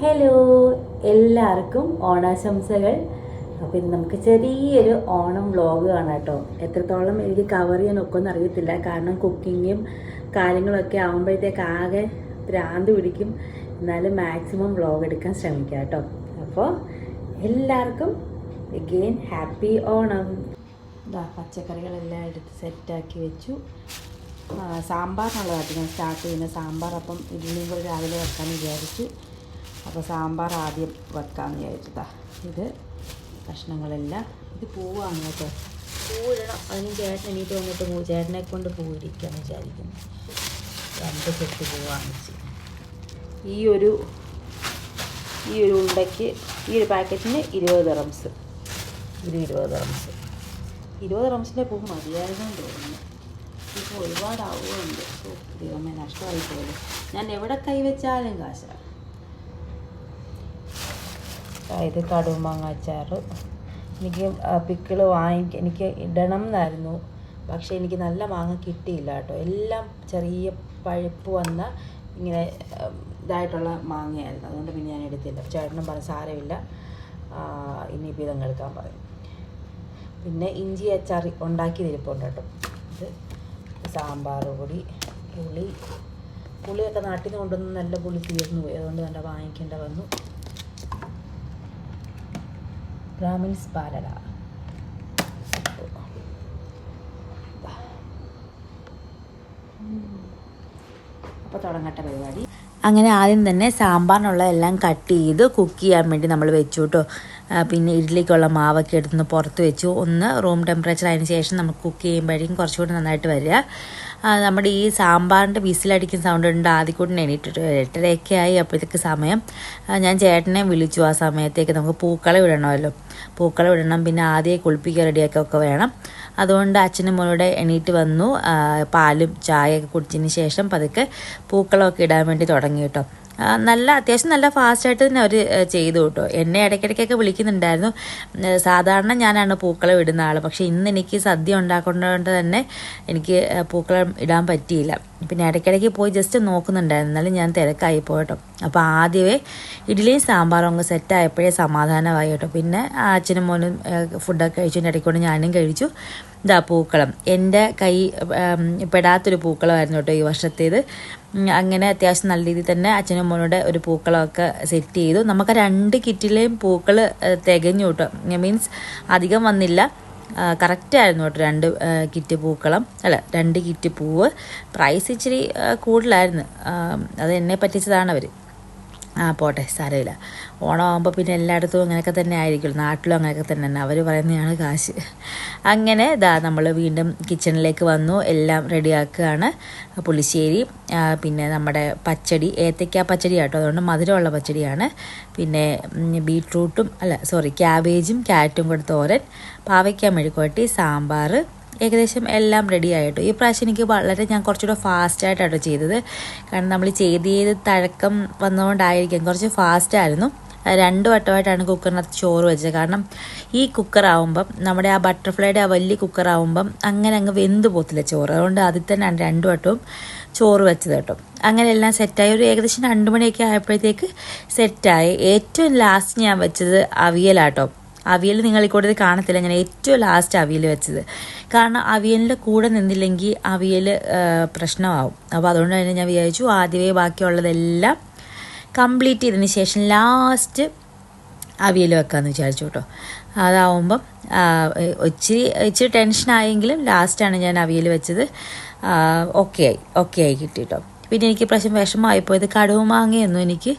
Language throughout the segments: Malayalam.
ഹലോ എല്ലാവർക്കും ഓണാശംസകൾ. അപ്പോൾ ഇന്ന് നമുക്ക് ചെറിയൊരു ഓണം വ്ളോഗ് കാണാം കേട്ടോ. എത്രത്തോളം എനിക്ക് കവർ ചെയ്യാൻ ഒക്കെയൊന്നും അറിയത്തില്ല. കാരണം കുക്കിങ്ങും കാര്യങ്ങളൊക്കെ ആകുമ്പോഴത്തേക്ക് ആകെ ഭ്രാന്ത് പിടിക്കും. എന്നാലും മാക്സിമം വ്ളോഗ് എടുക്കാൻ ശ്രമിക്കാം കേട്ടോ. അപ്പോൾ എല്ലാവർക്കും എഗെയിൻ ഹാപ്പി ഓണം. ഇതാ പച്ചക്കറികളെല്ലാം എടുത്ത് സെറ്റാക്കി വെച്ചു. സാമ്പാറിനുള്ളതായിട്ട് ഞാൻ സ്റ്റാർട്ട് ചെയ്യുന്ന സാമ്പാർ. അപ്പം ഇഡ്ഡലിയും കൂടി രാവിലെ വെക്കാൻ വിചാരിച്ചു. അപ്പോൾ സാമ്പാർ ആദ്യം വെക്കാമെന്ന് വിചാരിച്ചതാ ഇത് കഷ്ണങ്ങളെല്ലാം ഇത് പൂവാണ് കേട്ടോ. പൂവിടണം. അതിന് ചേട്ടൻ എനിക്ക് വന്നിട്ട് പൂ ചേട്ടനെ കൊണ്ട് പൂവിരിക്കാന്ന് വിചാരിക്കുന്നു. രണ്ട് സെറ്റ് പൂ വാങ്ങിച്ച് ഈ ഒരു ഈ ഒരു ഉണ്ടയ്ക്ക് ഈ ഒരു പാക്കറ്റിന് ഇരുപത് റംസ് ഇത് ഇരുപത് റംസ് ഇരുപത് റംസിന്റെ പൂ മതിയായിരുന്നു തോന്നുന്നു. ഇപ്പോൾ ഒരുപാട് ആവുകയുണ്ട്. ദൈവമേ നഷ്ടമായി പോലും ഞാൻ എവിടെ കൈവച്ചാലും കാശാണ് ഇത് കടുമാങ്ങ അച്ചാർ എനിക്ക് പിക്കിൾ വാങ്ങിക്ക എനിക്ക് ഇടണം എന്നായിരുന്നു. പക്ഷേ എനിക്ക് നല്ല മാങ്ങ കിട്ടിയില്ല കേട്ടോ. എല്ലാം ചെറിയ പഴുപ്പ് വന്ന ഇങ്ങനെ ഇതായിട്ടുള്ള മാങ്ങയായിരുന്നു. അതുകൊണ്ട് പിന്നെ ഞാൻ എടുത്തില്ല. ചേട്ടനും പറഞ്ഞ സാരമില്ല. ഇനി ഇനിയിപ്പോൾ ഇതങ്ങ് എടുക്കാൻ പറയും. പിന്നെ ഇഞ്ചി അച്ചാർ ഉണ്ടാക്കി ഇരിപ്പുണ്ട് കേട്ടോ. ഇത് സാമ്പാർ പൊടി പുളി. പുളിയൊക്കെ നാട്ടിൽ നിന്ന് കൊണ്ടുവന്ന് നല്ല പുളി തീർന്നു പോയി. അതുകൊണ്ട് നല്ല വാങ്ങിക്കേണ്ട വന്നു. ബ്രാഹ്മിൻസ് പാലട അപ്പോൾ തുടങ്ങട്ടെ പരിപാടി. അങ്ങനെ ആദ്യം തന്നെ സാമ്പാറിനുള്ള എല്ലാം കട്ട് ചെയ്ത് കുക്ക് ചെയ്യാൻ വേണ്ടി നമ്മൾ വെച്ചു കേട്ടോ പിന്നെ ഇഡ്ഡലിക്കുള്ള മാവൊക്കെ എടുത്തുനിന്ന് പുറത്ത് വെച്ചു. ഒന്ന് റൂം ടെമ്പറേച്ചർ അതിന് ശേഷം നമുക്ക് കുക്ക് ചെയ്യുമ്പോഴേക്കും കുറച്ചുകൂടി നന്നായിട്ട് വരിക. നമ്മുടെ ഈ സാമ്പാറിന്റെ വിസിലടിക്കുന്ന സൗണ്ട് ഉണ്ട് ആദ്യക്കൂട്ടിന് എണീറ്റിട്ട് എട്ടരയൊക്കെ ആയി അപ്പോഴത്തേക്ക് സമയം. ഞാൻ ചേട്ടനെ വിളിച്ചു ആ സമയത്തേക്ക് നമുക്ക് പൂക്കളെ ഇടണമല്ലോ. പൂക്കളം ഇടണം പിന്നെ ആദ്യമേ കുളിപ്പിക്കുക റെഡിയാക്കുക ഒക്കെ വേണം. അതുകൊണ്ട് അച്ഛനും മോനോടെ എണീറ്റ് വന്നു. പാലും ചായയൊക്കെ കുടിച്ചതിന് ശേഷം പതുക്കെ പൂക്കളമൊക്കെ ഇടാൻ വേണ്ടി തുടങ്ങി കേട്ടോ. നല്ല അത്യാവശ്യം നല്ല ഫാസ്റ്റായിട്ട് തന്നെ അവർ ചെയ്തു കേട്ടോ. എന്നെ ഇടയ്ക്കിടയ്ക്കൊക്കെ വിളിക്കുന്നുണ്ടായിരുന്നു. സാധാരണ ഞാനാണ് പൂക്കളം ഇടുന്ന ആൾ പക്ഷെ ഇന്ന് എനിക്ക് സദ്യ ഉണ്ടാക്കുന്നതുകൊണ്ട് തന്നെ എനിക്ക് പൂക്കളം ഇടാൻ പറ്റിയില്ല. പിന്നെ ഇടയ്ക്കിടയ്ക്ക് പോയി ജസ്റ്റ് നോക്കുന്നുണ്ടായിരുന്നു. എന്നാലും ഞാൻ തിരക്കായി പോയിട്ടോ അപ്പോൾ ആദ്യമേ ഇഡ്ഡലിയും സാമ്പാറും ഒക്കെ സെറ്റായപ്പോഴേ സമാധാനമായി കേട്ടോ. പിന്നെ അച്ഛനും മോനും ഫുഡൊക്കെ കഴിച്ചതിന്റെ ഇടയ്ക്കൊണ്ട് ഞാനും കഴിച്ചു. ഇതാ പൂക്കളം. എന്റെ കൈ പെടാത്തൊരു പൂക്കളമായിരുന്നു കേട്ടോ ഈ വർഷത്തേത്. അങ്ങനെ അത്യാവശ്യം നല്ല രീതിയിൽ തന്നെ അച്ഛനും അമ്മനോട് ഒരു പൂക്കളമൊക്കെ സെറ്റ് ചെയ്തു. നമുക്ക് രണ്ട് കിറ്റിലെയും പൂക്കൾ തികഞ്ഞു കേട്ടോ. മീൻസ് അധികം വന്നില്ല. കറക്റ്റ് ആയിരുന്നു കേട്ടോ രണ്ട് കിറ്റ് പൂക്കളം. അല്ല രണ്ട് കിറ്റ് പൂവ്. പ്രൈസ് ഇച്ചിരി കൂടുതലായിരുന്നു. അത് എന്നെ പറ്റിച്ചതാണ് അവർ ആ പോട്ടെ സാരമില്ല. ഓണമാകുമ്പോൾ പിന്നെ എല്ലായിടത്തും അങ്ങനെയൊക്കെ തന്നെ ആയിരിക്കും. നാട്ടിലും അങ്ങനെയൊക്കെ തന്നെ അവർ പറയുന്നതാണ് കാശ്. അങ്ങനെ ഇതാ നമ്മൾ വീണ്ടും കിച്ചണിലേക്ക് വന്നു. എല്ലാം റെഡിയാക്കുകയാണ്. പുളിശ്ശേരി പിന്നെ നമ്മുടെ പച്ചടി ഏത്തയ്ക്ക പച്ചടി ആട്ടോ. അതുകൊണ്ട് മധുരമുള്ള പച്ചടിയാണ്. പിന്നെ ബീട്രൂട്ടും അല്ല സോറി ക്യാബേജും ക്യാരറ്റും കൂടെ തോരൻ പാവയ്ക്ക മെഴുക്കുവട്ടി സാമ്പാർ ഏകദേശം എല്ലാം റെഡി ആയിട്ടു. ഈ പ്രാവശ്യം എനിക്ക് വളരെ ഞാൻ കുറച്ചുകൂടെ ഫാസ്റ്റായിട്ടാണ് ചെയ്തത്. കാരണം നമ്മൾ ചെയ്ത് ചെയ്ത് തഴക്കം വന്നുകൊണ്ടായിരിക്കും കുറച്ച് ഫാസ്റ്റായിരുന്നു രണ്ട് വട്ടമായിട്ടാണ് കുക്കറിനകത്ത് ചോറ് വെച്ചത്. കാരണം ഈ കുക്കറാവുമ്പം നമ്മുടെ ആ ബട്ടർഫ്ലൈയുടെ ആ വലിയ കുക്കറാവുമ്പം അങ്ങനെ അങ്ങ് വെന്ത് പോത്തില്ല ചോറ്. അതുകൊണ്ട് അതിൽ തന്നെയാണ് രണ്ട് വട്ടവും ചോറ് വെച്ചത് കേട്ടോ. അങ്ങനെ എല്ലാം സെറ്റായി ഒരു ഏകദേശം രണ്ട് മണിയൊക്കെ ആയപ്പോഴത്തേക്ക് സെറ്റായി ഏറ്റവും ലാസ്റ്റ് ഞാൻ വെച്ചത് അവിയലാട്ടോ. അവിയൽ നിങ്ങൾ ഈ കൂട്ടത്തിൽ കാണത്തില്ല. ഞാൻ ഏറ്റവും ലാസ്റ്റ് അവിയൽ വെച്ചത്. കാരണം അവിയലിന്റെ കൂടെ നിന്നില്ലെങ്കിൽ അവിയൽ പ്രശ്നമാവും. അപ്പോൾ അതുകൊണ്ട് തന്നെ ഞാൻ വിചാരിച്ചു ആദ്യമേ ബാക്കിയുള്ളതെല്ലാം കംപ്ലീറ്റ് ചെയ്തതിന് ശേഷം ലാസ്റ്റ് അവിയൽ വെക്കാമെന്ന് വിചാരിച്ചു കേട്ടോ. അതാവുമ്പം ഒച്ചിരി ഇച്ചിരി ടെൻഷനായെങ്കിലും ലാസ്റ്റാണ് ഞാൻ അവിയൽ വെച്ചത്. ഓക്കെ ആയി ഓക്കെ ആയി കിട്ടി കേട്ടോ. പിന്നെ എനിക്ക് പ്രശ്നം വിഷമമായി പോയത് കടുവ മാങ്ങയൊന്നും എനിക്ക്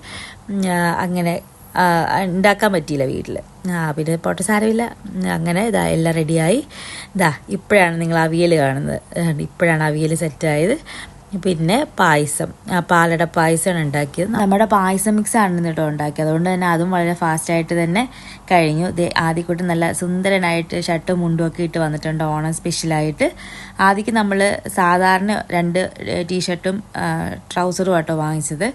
അങ്ങനെ ഉണ്ടാക്കാൻ പറ്റിയില്ല വീട്ടിൽ ആ പിന്നെ പോട്ട സാരമില്ല. അങ്ങനെ ഇതാ എല്ലാം റെഡിയായി ഇതാ ഇപ്പോഴാണ് നിങ്ങൾ അവിയൽ കാണുന്നത്. ഇപ്പോഴാണ് അവിയൽ സെറ്റായത് പിന്നെ പായസം. പാലട പായസമാണ് ഉണ്ടാക്കിയത്. നമ്മുടെ പായസം മിക്സ് ആണ് കേട്ടോ ഉണ്ടാക്കിയത്. അതുകൊണ്ട് തന്നെ അതും വളരെ ഫാസ്റ്റായിട്ട് തന്നെ കഴിഞ്ഞു. ആദ്യക്കൂട്ട് നല്ല സുന്ദരനായിട്ട് ഷർട്ടും മുണ്ടും ഒക്കെ ഇട്ട് വന്നിട്ടുണ്ട് ഓണം സ്പെഷ്യലായിട്ട് ആദ്യക്ക് നമ്മൾ സാധാരണ രണ്ട് ടീഷർട്ടും ട്രൗസറും ആട്ടോ വാങ്ങിച്ചത്.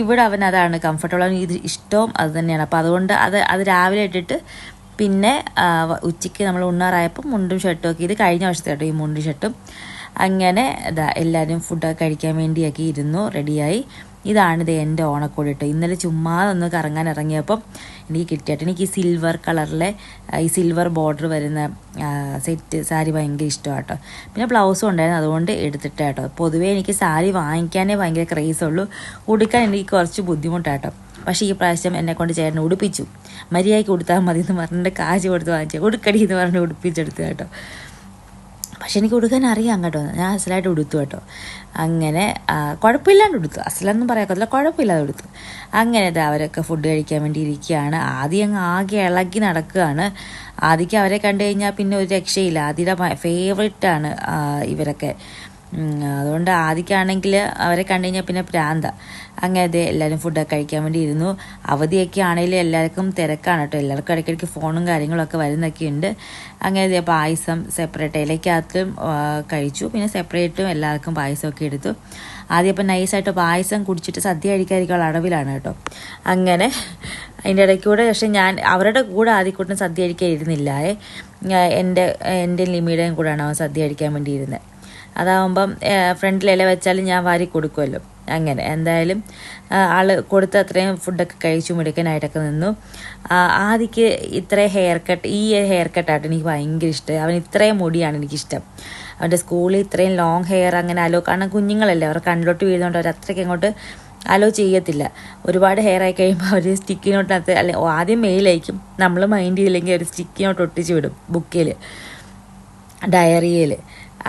ഇവിടെ അവൻ അതാണ് കംഫർട്ടബിൾ ഇത് ഇഷ്ടവും അത് തന്നെയാണ്. അപ്പോൾ അതുകൊണ്ട് അത് അത് രാവിലെ ഇട്ടിട്ട് പിന്നെ ഉച്ചയ്ക്ക് നമ്മൾ ഉണ്ണാറായപ്പോൾ മുണ്ടും ഷർട്ടും ഒക്കെ. ഇത് കഴിഞ്ഞ വർഷത്തെ കേട്ടോ ഈ മുണ്ടും ഷർട്ടും അങ്ങനെ ഇതാ എല്ലാവരും ഫുഡൊക്കെ കഴിക്കാൻ വേണ്ടിയൊക്കെ ഇരുന്നു റെഡിയായി ഇതാണിത് എന്റെ ഓണക്കോടി കേട്ടോ. ഇന്നലെ ചുമ്മാ ഒന്ന് കറങ്ങാൻ ഇറങ്ങിയപ്പം എനിക്ക് കിട്ടിയിട്ട് എനിക്ക് ഈ സിൽവർ കളറിലെ ഈ സിൽവർ ബോർഡർ വരുന്ന സെറ്റ് സാരി ഭയങ്കര ഇഷ്ടമാണ് കേട്ടോ. പിന്നെ ബ്ലൗസും ഉണ്ടായിരുന്നു അതുകൊണ്ട് എടുത്തിട്ട് കേട്ടോ. പൊതുവേ എനിക്ക് സാരി വാങ്ങിക്കാനേ ഭയങ്കര ക്രേസ് ഉള്ളൂ. ഉടുക്കാൻ എനിക്ക് കുറച്ച് ബുദ്ധിമുട്ടാട്ടോ പക്ഷേ ഈ പ്രാവശ്യം എന്നെ കൊണ്ട് ചേട്ടൻ ഉടുപ്പിച്ചു. മര്യാദയ്ക്ക് കൊടുത്താൽ മതി എന്ന് പറഞ്ഞിട്ട് കാശ് കൊടുത്ത് വാങ്ങിച്ചു. ഉടുക്കടി എന്ന് പറഞ്ഞിട്ട് ഉടുപ്പിച്ചെടുത്തു കേട്ടോ. പക്ഷെ എനിക്ക് ഉടുക്കാൻ അറിയാം കേട്ടോ. ഞാൻ അസലായിട്ട് ഉടുത്തു കേട്ടോ. അങ്ങനെ കുഴപ്പമില്ലാണ്ട് ഉടുത്തു. അസലെന്നും പറയാക്കത്തില്ല കുഴപ്പമില്ലാതെ ഉടുത്തു. അങ്ങനെ അവരൊക്കെ ഫുഡ് കഴിക്കാൻ വേണ്ടി ഇരിക്കുകയാണ്. ആദ്യം അങ്ങ് ആകെ ഇളകി നടക്കുകയാണ്. ആദ്യക്ക് അവരെ കണ്ടു കഴിഞ്ഞാൽ പിന്നെ ഒരു രക്ഷയില്ല. ആദ്യയുടെ ആണ് ഇവരൊക്കെ. അതുകൊണ്ട് ആദ്യക്കാണെങ്കിൽ അവരെ കണ്ടു കഴിഞ്ഞാൽ പിന്നെ പ്രാന്ത. അങ്ങനെ അതെ എല്ലാവരും ഫുഡൊക്കെ കഴിക്കാൻ വേണ്ടി ഇരുന്നു. അവധിയൊക്കെ ആണെങ്കിലും എല്ലാവർക്കും തിരക്കാണ് കേട്ടോ. എല്ലാവർക്കും ഇടയ്ക്കിടയ്ക്ക് ഫോണും കാര്യങ്ങളൊക്കെ വരുന്നൊക്കെ ഉണ്ട്. അങ്ങനെ അതെ പായസം സെപ്പറേറ്റ് ഇലയ്ക്കകത്തും കഴിച്ചു. പിന്നെ സെപ്പറേറ്റും എല്ലാവർക്കും പായസമൊക്കെ എടുത്തു. ആദ്യം ഇപ്പം നൈസായിട്ട് പായസം കുടിച്ചിട്ട് സദ്യ കഴിക്കാതിരിക്കാനുള്ള അടവിലാണ് കേട്ടോ. അങ്ങനെ അതിന്റെ ഇടയ്ക്ക് കൂടെ പക്ഷെ ഞാൻ അവരുടെ കൂടെ ആദ്യക്കൂട്ടം സദ്യ കഴിക്കാൻ ഇരുന്നില്ലായേ ഞാൻ എന്റെ എന്റെ ലിമിയുടെയും കൂടെയാണ് അവൻ സദ്യ കഴിക്കാൻ വേണ്ടി ഇരുന്നത് അതാവുമ്പം ഫ്രണ്ടിൽ ഇല വെച്ചാലും ഞാൻ വാരി കൊടുക്കുമല്ലോ. അങ്ങനെ. എന്തായാലും ആൾ കൊടുത്ത അത്രയും ഫുഡൊക്കെ കഴിച്ചു മിടുക്കനായിട്ടൊക്കെ നിന്നു. ആദിക്ക് ഇത്രയും ഹെയർ കട്ട് ഈ ഹെയർ കട്ടായിട്ട് എനിക്ക് ഭയങ്കര ഇഷ്ടം. അവൻ ഇത്രയും മുടിയാണ് എനിക്കിഷ്ടം. അവന്റെ സ്കൂളിൽ ഇത്രയും ലോങ് ഹെയർ അങ്ങനെ അലോ കാരണം കുഞ്ഞുങ്ങളല്ലേ അവർ കണ്ണിലോട്ട് വീഴുന്നതുകൊണ്ട് അവർ അത്രയ്ക്ക് അങ്ങോട്ട് അലോ ചെയ്യത്തില്ല. ഒരുപാട് ഹെയർ ആയി കഴിയുമ്പോൾ അവർ സ്റ്റിക്കിനോട്ടിനകത്ത് അല്ലെ ആദ്യം മെയിലായിരിക്കും നമ്മൾ മൈൻഡ് ചെയ്തില്ലെങ്കിൽ അവർ സ്റ്റിക്കിനോട്ട് ഒട്ടിച്ച് വിടും ബുക്കിൽ ഡയറിയിൽ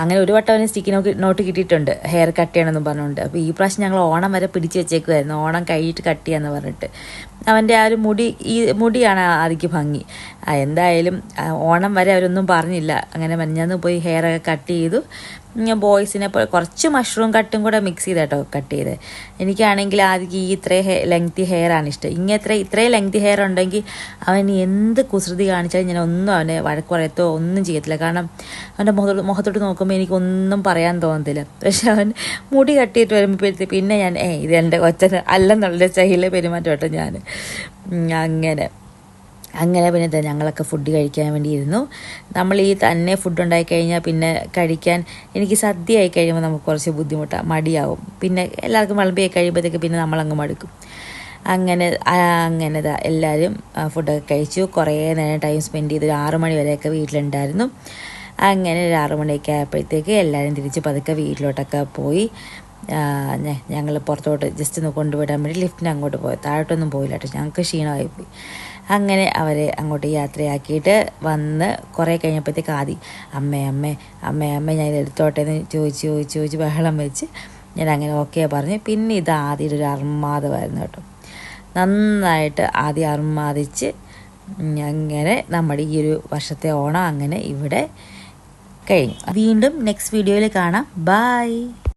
അങ്ങനെ ഒരു വട്ടം അവന് സ്റ്റിക്കി നോക്കി നോട്ട് കിട്ടിയിട്ടുണ്ട്. ഹെയർ കട്ട് ചെയ്യണമെന്ന് പറഞ്ഞുകൊണ്ട്. അപ്പോൾ ഈ പ്രാവശ്യം ഞങ്ങൾ ഓണം വരെ പിടിച്ച് വെച്ചേക്കുമായിരുന്നു ഓണം കഴിഞ്ഞിട്ട് കട്ട് ചെയ്യാന്ന് പറഞ്ഞിട്ട്. അവന്റെ ആ ഒരു മുടി ഈ മുടിയാണ് ആദ്യക്ക് ഭംഗി. എന്തായാലും ഓണം വരെ അവരൊന്നും പറഞ്ഞില്ല. അങ്ങനെ മഞ്ഞന്ന് പോയി ഹെയറൊക്കെ കട്ട് ചെയ്തു. ബോയ്സിനെ പോലെ കുറച്ച് മഷ്റൂം കട്ടും കൂടെ മിക്സ് ചെയ്താട്ടോ കട്ട് ചെയ്ത്. എനിക്കാണെങ്കിൽ ആദ്യം ഈ ഇത്രയും ഹെ ലെങ്തി ഹെയറാണ് ഇഷ്ടം. ഇങ്ങനെ ഇത്ര ഇത്രയും ലെങ്തി ഹെയർ ഉണ്ടെങ്കിൽ അവൻ എന്ത് കുസൃതി കാണിച്ചാലും ഞാൻ ഒന്നും അവനെ വഴക്ക് പറയത്തോ ഒന്നും ചെയ്യത്തില്ല. കാരണം അവന്റെ മുഖത്തോട്ട് മുഖത്തോട്ട് നോക്കുമ്പോൾ എനിക്കൊന്നും പറയാൻ തോന്നത്തില്ല. പക്ഷെ അവൻ മുടി കട്ടിയിട്ട് വരുമ്പോഴത്തേക്ക് പിന്നെ ഞാൻ ഏ ഇത് എന്റെ കൊച്ചന് അല്ലെന്നുള്ള ചൈലെ പെരുമാറ്റം കേട്ടോ ഞാൻ. അങ്ങനെ. അങ്ങനെ പിന്നെ ഞങ്ങളൊക്കെ ഫുഡ് കഴിക്കാൻ വേണ്ടിയിരുന്നു. നമ്മൾ ഈ തന്നെ ഫുഡ് ഉണ്ടാക്കി കഴിഞ്ഞാൽ പിന്നെ കഴിക്കാൻ എനിക്ക് സദ്യ ആയി കഴിയുമ്പോൾ നമുക്ക് കുറച്ച് ബുദ്ധിമുട്ടാണ് മടിയാവും. പിന്നെ എല്ലാവർക്കും വിളമ്പിയായി കഴിയുമ്പോഴത്തേക്ക് പിന്നെ നമ്മളങ്ങ് മടുക്കും. അങ്ങനെ അങ്ങനെ എല്ലാവരും ഫുഡൊക്കെ കഴിച്ചു. കുറേ നേരം ടൈം സ്പെൻഡ് ചെയ്ത് ഒരു ആറു മണി വരെയൊക്കെ വീട്ടിലുണ്ടായിരുന്നു. അങ്ങനെ ഒരു ആറു മണിയൊക്കെ ആയപ്പോഴത്തേക്ക് എല്ലാവരും തിരിച്ച് പതുക്കെ വീട്ടിലോട്ടൊക്കെ പോയി. ഞങ്ങൾ പുറത്തോട്ട് ജസ്റ്റ് ഒന്ന് കൊണ്ടുവിടാൻ വേണ്ടി ലിഫ്റ്റിന് അങ്ങോട്ട് പോയി. താഴോട്ടൊന്നും പോയില്ല കേട്ടോ. ഞങ്ങൾക്ക് ക്ഷീണമായി പോയി. അങ്ങനെ അവരെ അങ്ങോട്ട് യാത്രയാക്കിയിട്ട് വന്ന് കുറേ കഴിഞ്ഞപ്പോഴത്തേക്ക് ആദി അമ്മേ അമ്മേ അമ്മേ അമ്മേ ഞാൻ ഇത് എടുത്തോട്ടെ എന്ന് ചോദിച്ച് ചോദിച്ച് ചോദിച്ച് ബഹളം വെച്ച് ഞാൻ അങ്ങനെ ഓക്കെ പറഞ്ഞു. പിന്നെ ഇത് ആദ്യം ഒരു അർമാദമായിരുന്നു കേട്ടോ. നന്നായിട്ട് ആദ്യം അർമാദിച്ച് അങ്ങനെ നമ്മുടെ ഈ ഒരു വർഷത്തെ ഓണം അങ്ങനെ ഇവിടെ കഴിഞ്ഞു. വീണ്ടും നെക്സ്റ്റ് വീഡിയോയിൽ കാണാം. ബൈ